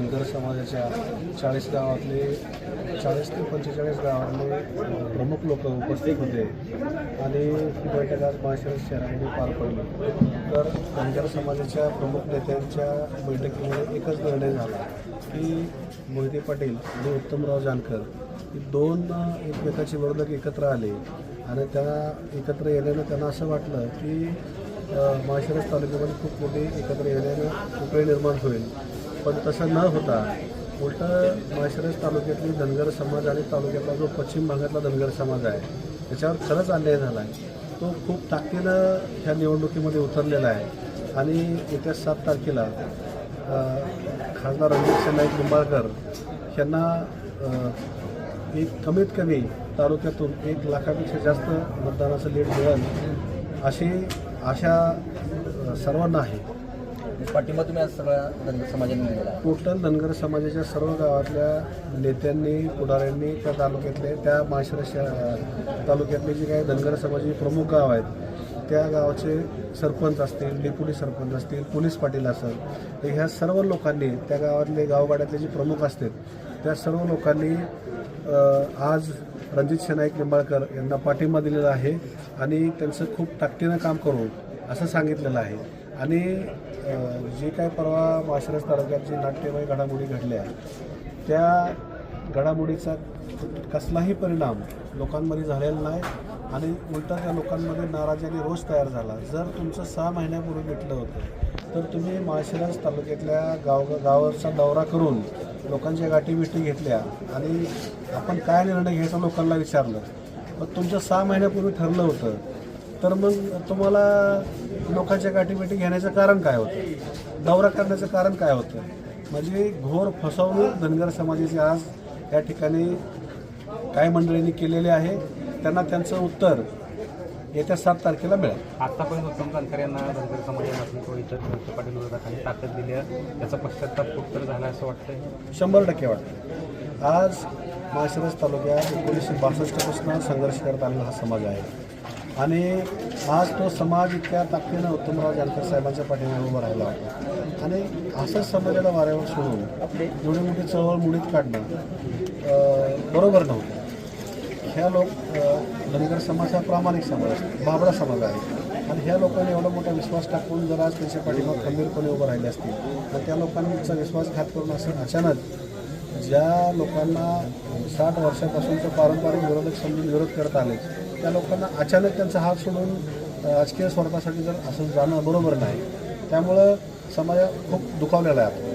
धनगर समाजाच्या चाळीस गावातले चाळीस ते पंचेचाळीस गावातले प्रमुख लोक उपस्थित होते आणि ही बैठक आज माळशिरस शहरामध्ये पार पडली. तर धनगर समाजाच्या प्रमुख नेत्यांच्या बैठकीमध्ये एकच निर्णय झाला की मोहिते पाटील आणि उत्तमराव जानकर ही दोन एकमेकाचे विरोधक एकत्र आले आणि त्यांना एकत्र येण्यानं त्यांना असं वाटलं की अ, माळशिरस तालुक्यामध्ये खूप मोठी एकत्र येण्यानं पोकळी निर्माण होईल. पण तसं न होता उलटं माळशिरस तालुक्यातली धनगर समाज आणि तालुक्यातला जो पश्चिम भागातला धनगर समाज आहे त्याच्यावर खरंच अन्याय झाला आहे तो खूप ताकदीनं ह्या निवडणुकीमध्ये उतरलेला आहे. आणि येत्या सात तारखेला खासदार रणजित नाईक निंबाळकर यांना एक कमीत कमी तालुक्यातून एक लाखापेक्षा जास्त मतदानाचं लीड मिळेल अशी आशा सर्वांना आहे. पाठिंबा तुम्ही आज सगळ्या धनगर समाजाने दिलेला टोटल धनगर समाजाच्या सर्व गावातल्या नेत्यांनी पुढाऱ्यांनी त्या तालुक्यातले त्या माळशिरस शहर- तालुक्यातले जे काही धनगर समाजाचे प्रमुख गाव आहेत त्या गावाचे सरपंच असतील डेप्युटी सरपंच असतील पोलीस पाटील असेल तर ह्या सर्व लोकांनी त्या गावातले गावगाड्यातले जे प्रमुख असतील त्या सर्व लोकांनी आज रणजित शेनाईक निंबाळकर यांना पाठिंबा दिलेला आहे आणि त्यांचं खूप ताकदीनं काम करू असं सांगितलेलं आहे. आणि जे काय परवा माळशिरस तालुक्यात जी नाट्यमय घडामोडी घडल्या त्या घडामोडीचा कसलाही परिणाम लोकांमध्ये झालेला नाही आणि उलटा त्या लोकांमध्ये नाराजाने रोज रोष तयार झाला. जर तुमचं सहा महिन्यापूर्वी भेटलं होतं तर तुम्ही माळशिरस तालुक्यातल्या गाव गावाचा दौरा करून लोकांच्या गाठीभेटी घेतल्या आणि आपण काय निर्णय घ्यायचा लोकांना विचारलं पण तुमचं सहा महिन्यापूर्वी ठरलं होतं तर मग तुम्हाला लोकांच्या गाठीभेटी घेण्याचं कारण काय होतं? दौरा करण्याचं कारण काय होतं? म्हणजे घोर फसवणूक धनगर समाजाची आज या ठिकाणी काही मंडळींनी केलेले आहे त्यांना त्यांचं उत्तर येत्या सात तारखेला मिळेल. आतापर्यंत उत्तम जानकर यांना धनगर किंवा इतर मोहिते पाटील विरोधात ताकद दिली आहे. त्याचा पश्चाताप कुठतर झाला असं वाटतंय. शंभर टक्के वाटतं आज माळशिरस तालुक्यात एकोणीसशे बासष्टपासून संघर्ष करत आलेला हा समाज आहे. आणि आज तो समाज इतक्या ताकदीनं उत्तमराव जानकर साहेबांच्या पाठीमागे उभा राहिला होता. आणि असंच समाजाला वाऱ्यावर सोडून एवढी मोठी चळवळ मुडीत काढणं बरोबर नव्हतं. ह्या लोक धनगर समाज हा प्रामाणिक समाज असतो बाबडा समाज आहे. आणि ह्या लोकांनी एवढा मोठा विश्वास टाकून जर आज त्यांच्या पाठीमाग खंबीरपणे उभं राहिले असतील तर त्या लोकांचा विश्वासघात करून असं अचानक ज्या लोकांना साठ वर्षापासूनचं पारंपरिक विरोधक समजून विरोध करत आले त्या लोकांना अचानक त्यांचा हात सोडून राजकीय स्वरूपासाठी जर असं जाणं बरोबर नाही त्यामुळं समाज खूप दुखावलेला आहे